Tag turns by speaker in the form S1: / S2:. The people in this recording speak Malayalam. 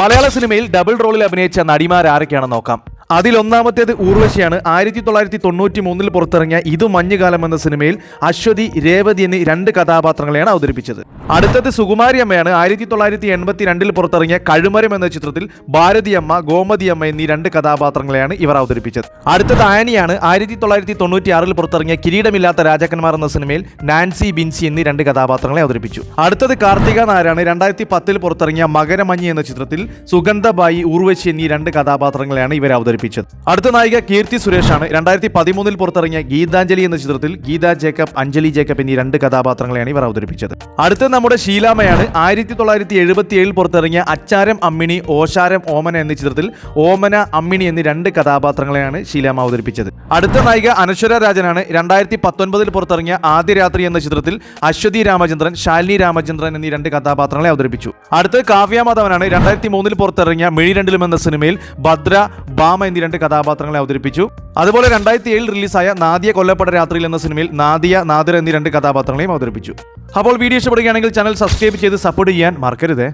S1: മലയാള സിനിമയിൽ ഡബിൾ റോളിൽ അഭിനയിച്ച നടിമാരാരൊക്കെയാണെന്ന് നോക്കാം. അതിലൊന്നാമത്തേത് ഊർവശിയാണ്. ആയിരത്തി തൊള്ളായിരത്തി തൊണ്ണൂറ്റി മൂന്നിൽ പുറത്തിറങ്ങിയ ഇത് മഞ്ഞുകാലം എന്ന സിനിമയിൽ അശ്വതി രേവതി എന്നീ രണ്ട് കഥാപാത്രങ്ങളെയാണ് അവതരിപ്പിച്ചത്. അടുത്തത് സുകുമാരി അമ്മയാണ്. ആയിരത്തി തൊള്ളായിരത്തി എൺപത്തി രണ്ടിൽ പുറത്തിറങ്ങിയ കഴുമരം എന്ന ചിത്രത്തിൽ ഭാരതിയമ്മ ഗോമതിയമ്മ എന്നീ രണ്ട് കഥാപാത്രങ്ങളെയാണ് ഇവർ അവതരിപ്പിച്ചത്. അടുത്തത് ആനിയാണ്. ആയിരത്തി തൊള്ളായിരത്തി തൊണ്ണൂറ്റി ആറിൽ പുറത്തിറങ്ങിയ കിരീടമില്ലാത്ത രാജാക്കന്മാർ എന്ന സിനിമയിൽ നാൻസി ബിൻസി എന്നീ രണ്ട് കഥാപാത്രങ്ങളെ അവതരിപ്പിച്ചു. അടുത്തത് കാർത്തിക നായരാണ്. രണ്ടായിരത്തി പത്തിൽ പുറത്തിറങ്ങിയ മകരമഞ്ഞി എന്ന ചിത്രത്തിൽ സുഗന്ധബായി ഊർവശി എന്നീ രണ്ട് കഥാപാത്രങ്ങളെയാണ് ഇവർ അവതരിപ്പിച്ചത്. അടുത്ത നായിക കീർത്തി സുരേഷാണ് രണ്ടായിരത്തി പതിമൂന്നിൽ പുറത്തിറങ്ങിയ ഗീതാഞ്ജലി എന്ന ചിത്രത്തിൽ ഗീത ജേക്കബ് അഞ്ജലി ജേക്കബ് എന്നീ രണ്ട് കഥാപാത്രങ്ങളെയാണ് ഇവർ അവതരിപ്പിച്ചത്. അടുത്ത നമ്മുടെ ശീലാമയാണ് ആയിരത്തി തൊള്ളായിരത്തി എഴുപത്തി ഏഴിൽ പുറത്തിറങ്ങിയ അച്ചാരം അമ്മിണി ഓശാരം ഓമന എന്ന ചിത്രത്തിൽ ഓമന അമ്മിണി എന്നീ രണ്ട് കഥാപാത്രങ്ങളെയാണ് ശീലാമ അവതരിപ്പിച്ചത്. അടുത്ത നായിക അനശ്വര രാജനാണ്. രണ്ടായിരത്തി പത്തൊൻപതിൽ പുറത്തിറങ്ങിയ ആദ്യ രാത്രി എന്ന ചിത്രത്തിൽ അശ്വതി രാമചന്ദ്രൻ ശാലിനി രാമചന്ദ്രൻ എന്നീ രണ്ട് കഥാപാത്രങ്ങളെ അവതരിപ്പിച്ചു. അടുത്ത് കാവ്യ മാധവനാണ്. രണ്ടായിരത്തി മൂന്നിൽ പുറത്തിറങ്ങിയ മിഴി രണ്ടിലും എന്ന സിനിമയിൽ ഭദ്ര ബാമ എന്നീ രണ്ട് കഥാപാത്രങ്ങളെ അവതരിപ്പിച്ചു. അതുപോലെ രണ്ടായിരത്തി ഏഴിൽ റിലീസായ നാദിയ കൊല്ലപ്പെട്ട രാത്രിയിൽ എന്ന സിനിമയിൽ നാദിയ നാദിർ എന്നീ രണ്ട് കഥാപാത്രങ്ങളെയും അവതരിപ്പിച്ചു. അപ്പോൾ വീഡിയോ ഇഷ്ടപ്പെടുകയാണെങ്കിൽ ചാനൽ സബ്സ്ക്രൈബ് ചെയ്ത് സപ്പോർട്ട് ചെയ്യാൻ മറക്കരുതേ.